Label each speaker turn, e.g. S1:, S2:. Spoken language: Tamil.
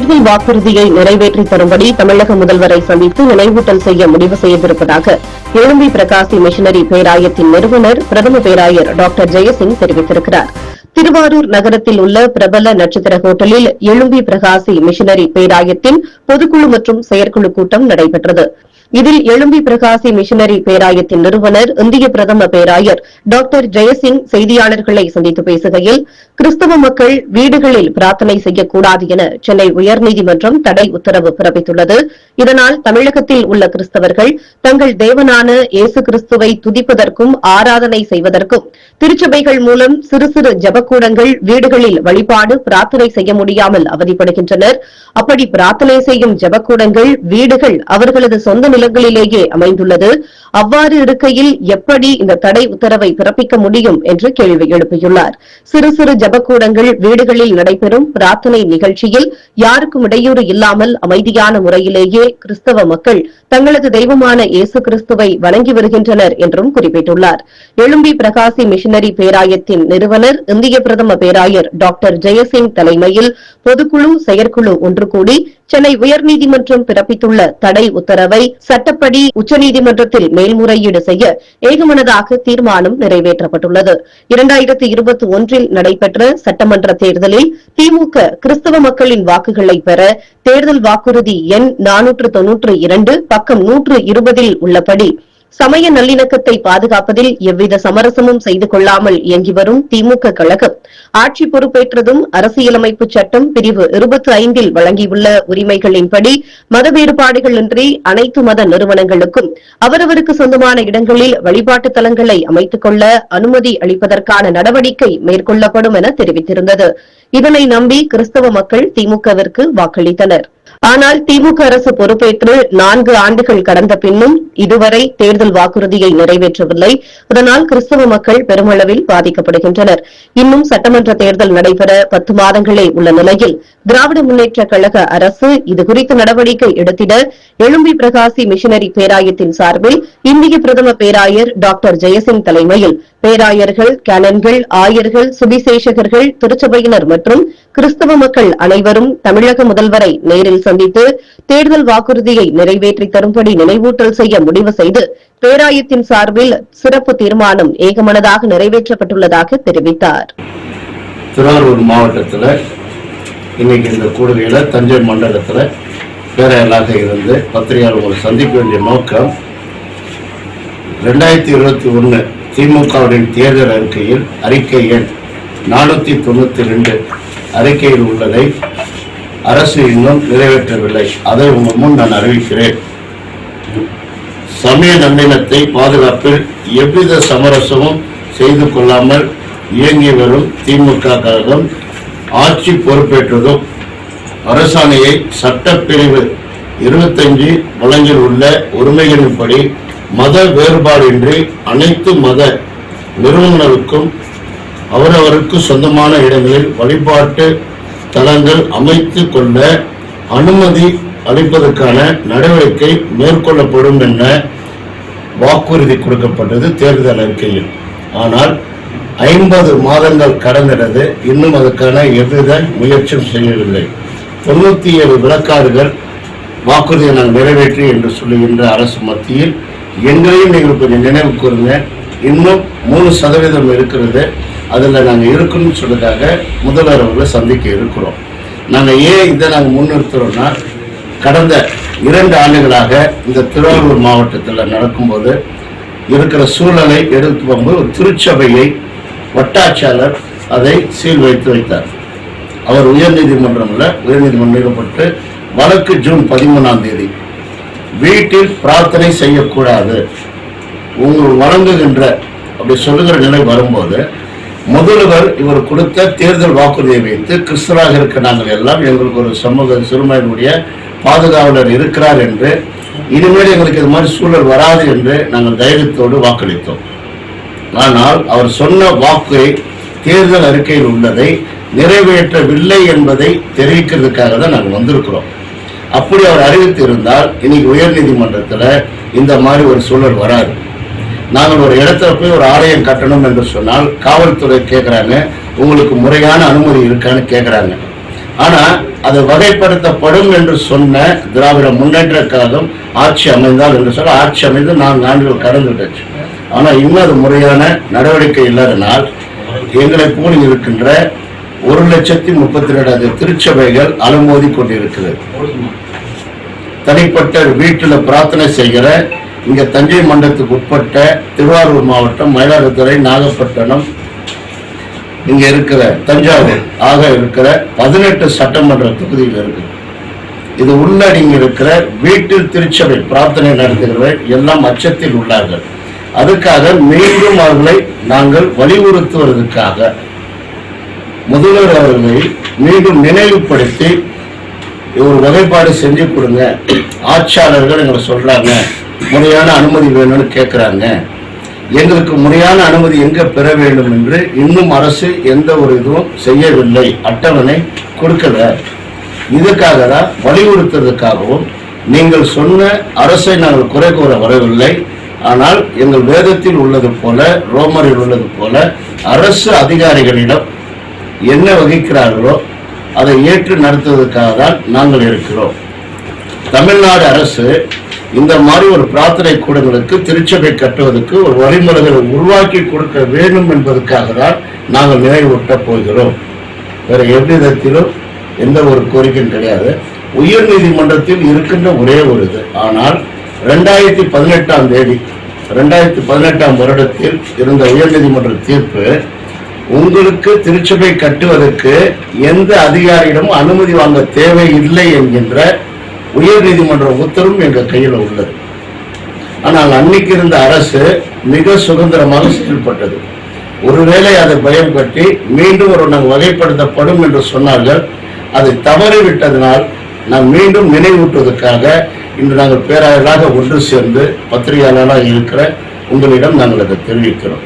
S1: தேர்தல் வாக்குறுதியை நிறைவேற்றி தரும்படி தமிழக முதல்வரை சந்தித்து நினைவூட்டல் செய்ய முடிவு செய்திருப்பதாக எழும்பி பிரகாசி மிஷனரி பேராயத்தின் நிறுவனர் பிரதம பேராயர் டாக்டர் ஜெயசிங் தெரிவித்திருக்கிறார். திருவாரூர் நகரத்தில் உள்ள பிரபல நட்சத்திர ஹோட்டலில் எழும்பி பிரகாசி மிஷனரி பேராயத்தின் பொதுக்குழு மற்றும் செயற்குழு கூட்டம் நடைபெற்றது. இதில் எழும்பி பிரகாசி மிஷனரி பேராயத்தின் நிறுவனர் இந்திய பிரதம பேராயர் டாக்டர் ஜெயசிங் செய்தியாளர்களை சந்தித்து பேசுகையில் கிறிஸ்தவ மக்கள் வீடுகளில் பிரார்த்தனை செய்யக்கூடாது என சென்னை உயர்நீதிமன்றம் தடை உத்தரவு பிறப்பித்துள்ளது. இதனால் தமிழகத்தில் உள்ள கிறிஸ்தவர்கள் தங்கள் தேவனான இயேசு கிறிஸ்துவை துதிப்பதற்கும் ஆராதனை செய்வதற்கும் திருச்சபைகள் மூலம் சிறு சிறு ஜபக்கூடங்கள் வீடுகளில் வழிபாடு பிரார்த்தனை செய்ய முடியாமல் அவதிப்படுகின்றனர். அப்படி பிரார்த்தனை செய்யும் ஜபக்கூடங்கள் வீடுகள் அவர்களது சொந்த நிலங்களிலேயே அமைந்துள்ளது. அவ்வாறு இருக்கையில் எப்படி இந்த தடை உத்தரவை பிறப்பிக்க முடியும் என்று கேள்வி எழுப்பியுள்ளார். சிறு சிறு ஜபக்கூடங்கள் வீடுகளில் நடைபெறும் பிரார்த்தனை நிகழ்ச்சியில் யாருக்கும் இடையூறு இல்லாமல் அமைதியான முறையிலேயே கிறிஸ்தவ மக்கள் தங்களது தெய்வமான இயேசு கிறிஸ்துவை வணங்கி வருகின்றனர் என்றும் குறிப்பிட்டுள்ளார். எழும்பி பிரகாசி மிஷனரி பேராயத்தின் நிறுவனர் இந்திய பிரதம பேராயர் டாக்டர் ஜெயசிங் தலைமையில் பொதுக்குழு செயற்குழு ஒன்று கூடி சென்னை உயர்நீதிமன்றம் பிறப்பித்துள்ள தடை உத்தரவை சட்டப்படி உச்சநீதிமன்றத்தில் மேல்முறையீடு செய்ய ஏகமனதாக தீர்மானம் நிறைவேற்றப்பட்டுள்ளது. இரண்டாயிரத்தி இருபத்தி ஒன்றில் நடைபெற்ற சட்டமன்ற தேர்தலில் திமுக கிறிஸ்தவ மக்களின் வாக்குகளை பெற தேர்தல் வாக்குறுதி எண் நானூற்று தொன்னூற்று இரண்டு பக்கம் நூற்று இருபதில் உள்ளபடி சமய நல்லிணக்கத்தை பாதுகாப்பதில் எவ்வித சமரசமும் செய்து கொள்ளாமல் இயங்கி வரும் திமுக கழகம். ஆட்சி பொறுப்பேற்றதும் அரசியலமைப்பு சட்டம் பிரிவு இருபத்தி ஐந்தில் வழங்கியுள்ள உரிமைகளின்படி மத வேறுபாடுகளின்றி அனைத்து மத நிறுவனங்களுக்கும் அவரவருக்கு சொந்தமான இடங்களில் வழிபாட்டு தலங்களை அமைத்துக் கொள்ள அனுமதி அளிப்பதற்கான நடவடிக்கை மேற்கொள்ளப்படும் என தெரிவித்திருந்தது. இதனை நம்பி கிறிஸ்தவ மக்கள் திமுகவிற்கு வாக்களித்தனா் ஆனால் திமுக அரசு பொறுப்பேற்று நான்கு ஆண்டுகள் கடந்த பின்னும் இதுவரை தேர்தல் வாக்குறுதியை நிறைவேற்றவில்லை. இதனால் கிறிஸ்தவ மக்கள் பெருமளவில் பாதிக்கப்படுகின்றனர். இன்னும் சட்டமன்ற தேர்தல் நடைபெற பத்து மாதங்களே உள்ள நிலையில் திராவிட முன்னேற்ற கழக அரசு இதுகுறித்து நடவடிக்கை எடுத்திட எழும்பி பிரகாசி மிஷனரி பேராயத்தின் சார்பில் இந்திய பிரதம பேராயர் டாக்டர் ஜெயசிங் தலைமையில் பேராயர்கள் கேனன்கள் ஆயர்கள் சுவிசேஷகர்கள் திருச்சபையினர் மற்றும் கிறிஸ்தவ மக்கள் அனைவரும் தமிழக முதல்வரை நேரில் சந்தித்து தேர்தல் வாக்குறுதியை நிறைவேற்றி தரும்படி நினைவூட்டல் செய்ய முடிவு செய்து பேராயத்தின் சார்பில் சிறப்பு தீர்மானம் ஏகமனதாக நிறைவேற்றப்பட்டுள்ளதாக தெரிவித்தார்.
S2: திருவாரூர் மாவட்டத்தில் இன்னைக்கு இந்த கூடுகையில் தஞ்சை மண்டலத்தில் பேரையலாக இருந்து பத்திரிகையாளர் சந்திக்க வேண்டிய நோக்கம் ரெண்டாயிரத்தி இருபத்தி ஒன்று திமுகவுடைய தேர்தல் அறிக்கையில் அறிக்கை எண் நானூற்றி தொண்ணூற்றி ரெண்டு அறிக்கையில் உள்ளதை அரசு இன்னும் நிறைவேற்றவில்லை. அதை உங்கள் முன் நான் அறிவிக்கிறேன். சமய நல்லிணத்தை பாதுகாப்பில் எவ்வித சமரசமும் செய்து கொள்ளாமல் இயங்கி வரும் திமுக கழகம் ஆட்சி பொறுப்பேற்றதும் அரசாணையை சட்டப்பிரிவு இருபத்தஞ்சு வழங்கில் உள்ள உரிமைகளின்படி மத வேறுபாடின்றி அனைத்து மத நிறுவனங்களுக்கும் அவரவருக்கு சொந்தமான இடங்களில் வழிபாட்டு தலங்கள் அமைத்து கொள்ள அனுமதி அளிப்பதற்கான நடவடிக்கை மேற்கொள்ளப்படும் என வாக்குறுதி கொடுக்கப்பட்டது தேர்தல் அறிக்கையில். ஆனால் ஐம்பது மாதங்கள் கடந்தது. இன்னும் அதுக்கான எவ்வித முயற்சியும் செய்யவில்லை. தொண்ணூத்தி ஏழு விளக்காடுகள் வாக்குறுதியை நான் நிறைவேற்றி என்று சொல்லுகின்ற அரசு மத்தியில் எங்களையும் நீங்கள் கொஞ்சம் நினைவு கூறுங்க இன்னும் மூணு சதவீதம் இருக்கிறது. அதில் நாங்கள் இருக்கணும்னு சொல்றதுக்காக முதல்வர் அவர்களை சந்திக்க இருக்கிறோம். நாங்கள் ஏன் இதை நாங்கள் முன்னிறுத்துறோம்னா கடந்த இரண்டு ஆண்டுகளாக இந்த திருவாரூர் மாவட்டத்தில் நடக்கும்போது இருக்கிற சூழலை எடுத்து போகும்போது ஒரு திருச்சபையை வட்டாட்சியாளர் அதை சீல் வைத்து வைத்தார். அவர் உயர்நீதிமன்றம்ல உயர்நீதிமன்றம் நிறுவப்பட்டு வழக்கு ஜூன் பதிமூணாம் தேதி. வீட்டில் பிரார்த்தனை செய்யக்கூடாது. உங்கள் வணங்குகின்ற அப்படி சொல்லுகிற நிலை வரும்போது முதல்வர் இவர் கொடுத்த தேர்தல் வாக்குறுதியை வைத்து கிறிஸ்தராக இருக்க நாங்கள் எல்லாம் எங்களுக்கு ஒரு சமூக சிறுமையினுடைய பாதுகாவலர் இருக்கிறார் என்று இனிமேல் எங்களுக்கு இது மாதிரி சூழல் வராது என்று நாங்கள் தைரியத்தோடு வாக்களித்தோம். ஆனால் அவர் சொன்ன வாக்கை தேர்தல் அறிக்கையில் உள்ளதை நிறைவேற்றவில்லை என்பதை தெரிவிக்கிறதுக்காக தான் நாங்கள் வந்திருக்கிறோம். அப்படி அவர் அறிவித்து இருந்தால் இன்னைக்கு உயர்நீதிமன்றத்தில் இந்த மாதிரி ஒரு சூழல் வராது. நாங்கள் ஒரு இடத்துல போய் ஒரு ஆலயம் கட்டணும் என்று சொன்னால் காவல்துறை கேட்குறாங்க உங்களுக்கு முறையான அனுமதி இருக்கான்னு கேட்குறாங்க ஆனால் அது வகைப்படுத்தப்படும் என்று சொன்ன திராவிட முன்னேற்ற கழகம் ஆட்சி அமைந்தால் என்று சொல்ல ஆட்சி அமைந்து நான்கு ஆண்டுகள் கடந்துவிட்டுச்சு ஆனால் இன்னும் அது முறையான நடவடிக்கை இல்லாதனால் எங்களை போல் இருக்கின்ற ஒரு லட்சத்தி முப்பத்தி ரெண்டு திருச்சபைகள் அலமோதி கொண்டிருக்கிறது. தனிப்பட்ட வீட்டுல பிரார்த்தனை செய்கிற இங்க தஞ்சை மண்டலத்துக்கு உட்பட்ட திருவாரூர் மாவட்டம் மயிலாடுதுறை நாகப்பட்டினம் இங்க இருக்கிற தஞ்சாவூர் ஆக இருக்கிற பதினெட்டு சட்டமன்ற தொகுதியில் இருக்கு. இது உள்ளடங்கி இருக்கிற வீட்டில் திருச்சபை பிரார்த்தனை நடத்துகிறவர்கள் எல்லாம் அச்சத்தில் உள்ளார்கள். அதுக்காக மீண்டும் அவர்களை நாங்கள் வலியுறுத்துவதற்காக முதல்வர் அவர்களை மீண்டும் நினைவுபடுத்தி ஒரு வகைப்பாடு செஞ்சு கொடுங்க. ஆட்சியாளர்கள் எங்களை சொல்றாங்க. முறையான அனுமதி வேணும்னு கேட்குறாங்க எங்களுக்கு முறையான அனுமதி எங்க பெற வேண்டும் என்று இன்னும் அரசு எந்த ஒரு இதுவும் செய்யவில்லை. அட்டவணை கொடுக்கல. இதுக்காக தான் வலியுறுத்துறதுக்காகவும் நீங்கள் சொன்ன அரசை நாங்கள் குறை கூற வரவில்லை. ஆனால் எங்கள் வேதத்தில் உள்ளது போல ரோமரில் உள்ளது போல அரசு அதிகாரிகளிடம் என்ன வகிக்கிறார்களோ அதை ஏற்று நடத்துவதற்காக தான் நாங்கள் இருக்கிறோம். தமிழ்நாடு அரசு இந்த மாதிரி ஒரு பிரார்த்தனை கூடங்களுக்கு திருச்சபை கட்டுவதற்கு ஒரு வழிமுறைகளை உருவாக்கி கொடுக்க வேண்டும் என்பதற்காக தான் நாங்கள் நினைவூட்டப் போகிறோம். வேற எவ்விதத்திலும் எந்த ஒரு கோரிக்கையும் கிடையாது. உயர் நீதிமன்றத்தில் இருக்கின்ற ஒரே ஒரு இது. ஆனால் ரெண்டாயிரத்தி பதினெட்டாம் தேதி ரெண்டாயிரத்தி பதினெட்டாம் வருடத்தில் இருந்த உயர்நீதிமன்ற தீர்ப்பு உங்களுக்கு திருச்சபை கட்டுவதற்கு எந்த அதிகாரியிடமும் அனுமதி வாங்க தேவையில்லை என்கின்ற உயர் நீதிமன்ற உத்தரவும் எங்கள் கையில் உள்ளது. ஆனால் அன்னைக்கு இருந்த அரசு மிக சுதந்திரமாக செயல்பட்டது. ஒருவேளை அதை பயம் கட்டி மீண்டும் ஒரு நாங்கள் வகைப்படுத்தப்படும் என்று சொன்னார்கள். அதை தவறிவிட்டதனால் நாம் மீண்டும் நினைவூட்டுவதற்காக இன்று நாங்கள் பேராளராக ஒன்று சேர்ந்து பத்திரிகையாளராக இருக்கிற உங்களிடம் நாங்கள் அதை தெரிவிக்கிறோம்.